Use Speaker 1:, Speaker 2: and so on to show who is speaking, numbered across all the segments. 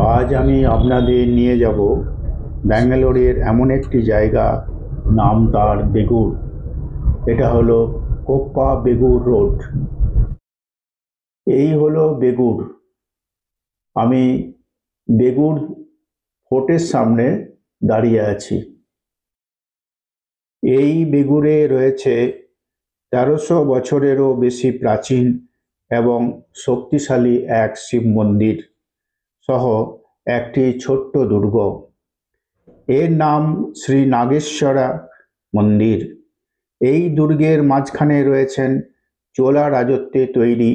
Speaker 1: আজ আমি আপনাদের নিয়ে যাব ব্যাঙ্গালোরের এমন একটি জায়গা, নাম তার বেগুর। এটা হলো কোপ্পা বেগুর রোড। এই হলো বেগুর। আমি বেগুর ফোর্টের সামনে দাঁড়িয়ে আছি। এই বেগুরে রয়েছে তেরোশো বছরেরও বেশি প্রাচীন এবং শক্তিশালী এক শিব মন্দির। সহ একটি ছোট্ট দুর্গ এর নাম শ্রী নাগেশ্বরা মন্দির। এই দুর্গের মাঝখানে রয়েছেন চোলা রাজত্বে তৈরি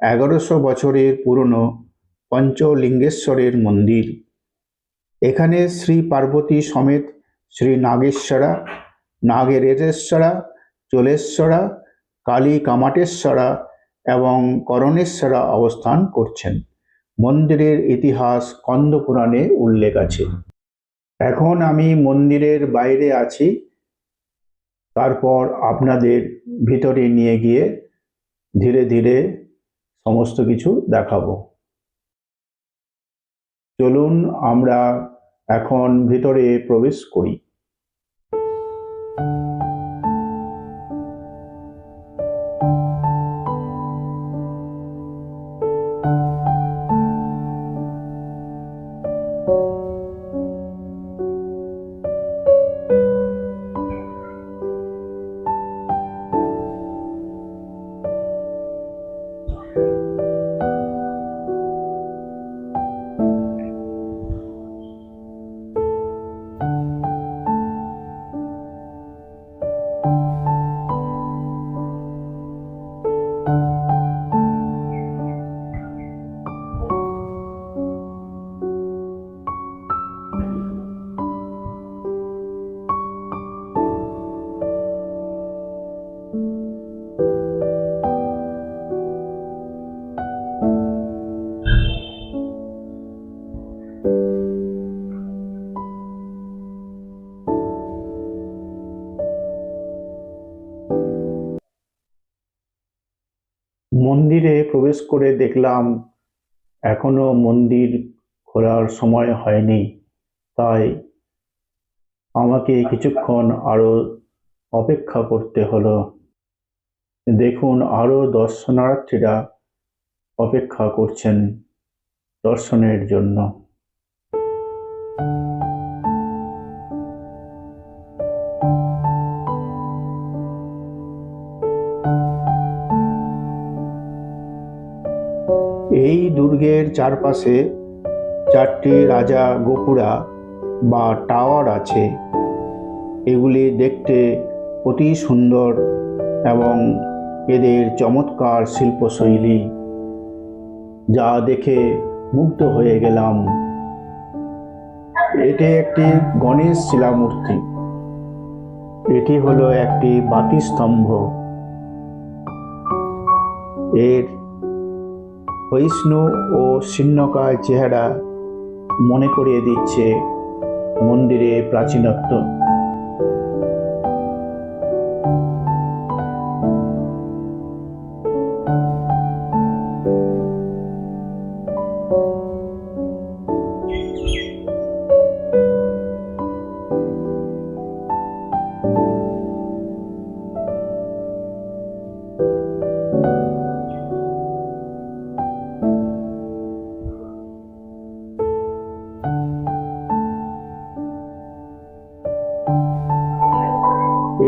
Speaker 1: এগারোশো বছরের পুরনো পঞ্চলিঙ্গেশ্বরের মন্দির। এখানে শ্রী পার্বতী সমেত শ্রী নাগেশ্বরা, নাগেরেশ্বরা, চোলেশ্বরা কালী কামাটেশ্বরা এবং করণেশ্বরা অবস্থান করছেন। মন্দিরের ইতিহাস কন্দপুরাণে উল্লেখ আছে। এখন আমি মন্দিরের বাইরে আছি। তারপর আপনাদের ভিতরে নিয়ে গিয়ে ধীরে ধীরে সমস্ত কিছু দেখাবো। চলুন আমরা এখন ভিতরে প্রবেশ করি। মন্দিরে প্রবেশ করে দেখলাম, এখনও মন্দির খোলার সময় হয়নি। তাই আমাকে কিছুক্ষণ আরও অপেক্ষা করতে হলো। দেখুন, আরও দর্শনার্থীরা অপেক্ষা করছেন দর্শনের জন্য। এই দুর্গের চারপাশে চারটি রাজা গোপুরা বা টাওয়ার আছে। এগুলি দেখতে অতি সুন্দর এবং এদের চমৎকার শিল্পশৈলী, যা দেখে মুগ্ধ হয়ে গেলাম। এটি একটি গণেশ শিলামূর্তি। এটি হলো একটি বাতিস্তম্ভ। এর ক্ষয়িষ্ণু ও শীর্ণকায় চেহারা মনে করিয়ে দিচ্ছে মন্দিরে প্রাচীনত্ব।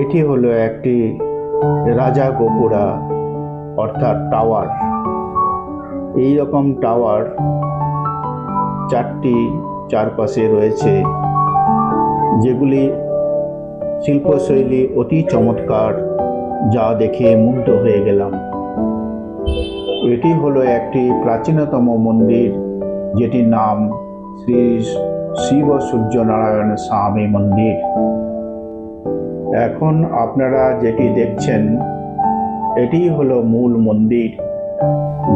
Speaker 1: এটি হলো একটি রাজা গোপুরা, অর্থাৎ টাওয়ার। এই রকম টাওয়ার চারটি চারপাশে রয়েছে, যেগুলি শিল্পশৈলী অতি চমৎকার, যা দেখে মুগ্ধ হয়ে গেলাম। এটি হলো একটি প্রাচীনতম মন্দির, যেটির নাম শ্রী শিব সূর্যনারায়ণ স্বামী মন্দির। এখন আপনারা যেটি দেখছেন এটি হলো মূল মন্দির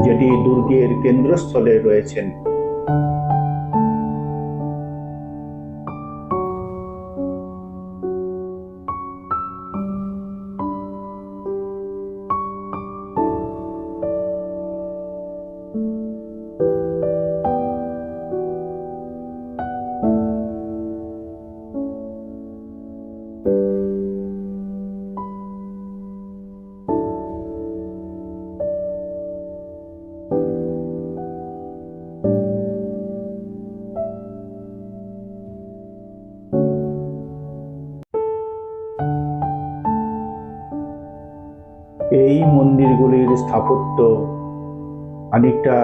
Speaker 1: যেটি দুর্গের কেন্দ্রস্থলে রয়েছেন। এই মন্দিরগুলির স্থাপত্য অনেকটা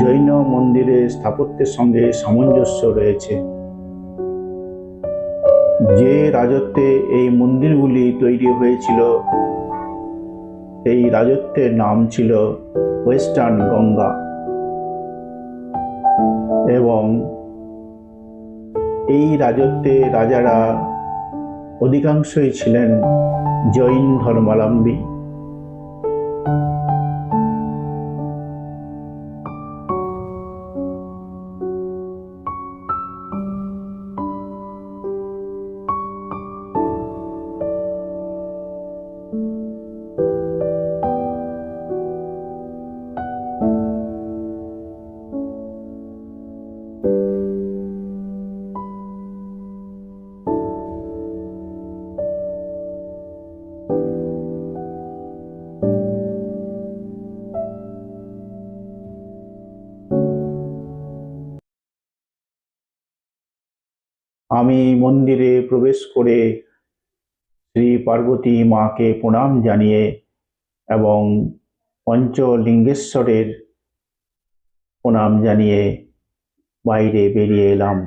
Speaker 1: জৈন মন্দিরের স্থাপত্যের সঙ্গে সামঞ্জস্য রয়েছে। যে রাজত্বে এই মন্দিরগুলি তৈরি হয়েছিল, এই রাজত্বের নাম ছিল ওয়েস্টার্ন গঙ্গা। এবং এই রাজত্বে রাজারা অধিকাংশই ছিলেন জৈন ধর্মাবলম্বী। আমি মন্দিরে প্রবেশ করে শ্রী পার্বতী মাকে প্রণাম জানিয়ে এবং পঞ্চলিঙ্গেশ্বরের প্রণাম জানিয়ে বাইরে বেরিয়ে এলাম।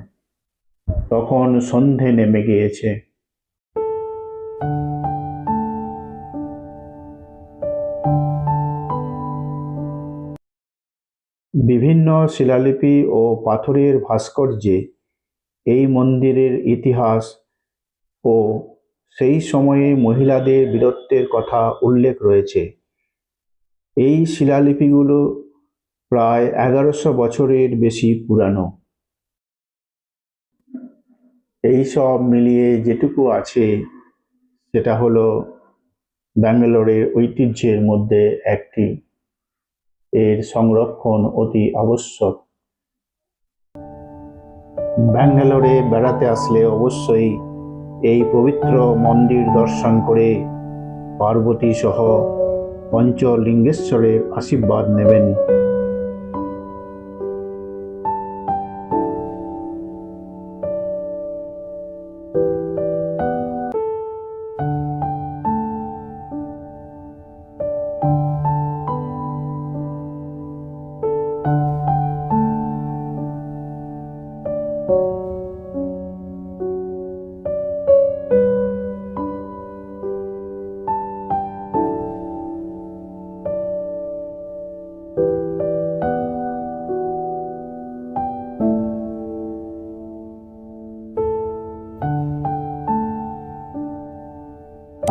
Speaker 1: তখন সন্ধে নেমে গিয়েছে। বিভিন্ন শিলালিপি ও পাথরের ভাস্কর্যে এই মন্দিরের ইতিহাস ও সেই সময়ে মহিলাদের বীরত্বের কথা উল্লেখ রয়েছে। এই শিলালিপিগুলো প্রায় এগারোশো বছরের বেশি পুরানো। এই সব মিলিয়ে যেটুকু আছে, সেটা হলো ব্যাঙ্গালোরের ঐতিহ্যের মধ্যে একটি। এর সংরক্ষণ অতি আবশ্যক। ব্যাঙ্গালোরে বেড়াতে আসলে অবশ্যই এই পবিত্র মন্দির দর্শন করে পার্বতী সহ পঞ্চলিঙ্গেশ্বরের আশীর্বাদ নেবেন।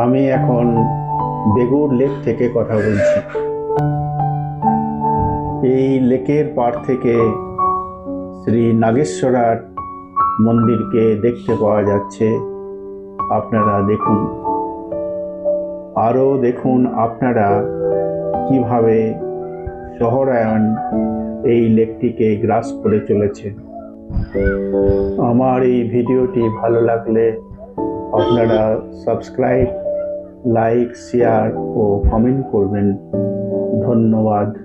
Speaker 1: আমি এখন বেগুর লেক থেকে কথা বলছি। এই লেকের পাড় থেকে শ্রী নাগেশ্বরার মন্দিরকে দেখতে পাওয়া যাচ্ছে। আপনারা দেখুন। আরও দেখুন আপনারা কীভাবে শহরায়ন এই লেকটিকে গ্রাস করে চলেছে। আমার এই ভিডিওটি ভালো লাগলে আপনারা সাবস্ক্রাইব লাইক শেয়ার ও কমেন্ট করবেন। ধন্যবাদ।